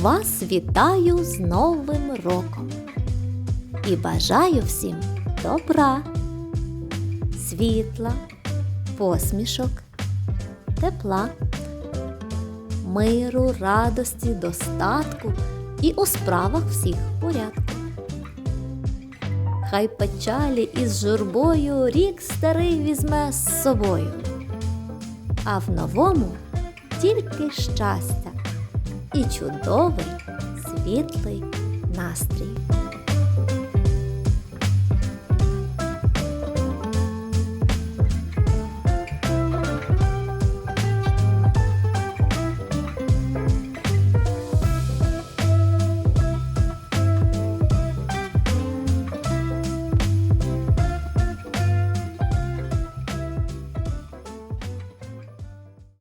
Вас вітаю з Новим роком і бажаю всім добра, світла, посмішок, тепла, миру, радості, достатку і у справах всіх порядку. Хай печалі із журбою рік старий візьме з собою, а в новому тільки щастя і чудовий світлий настрій.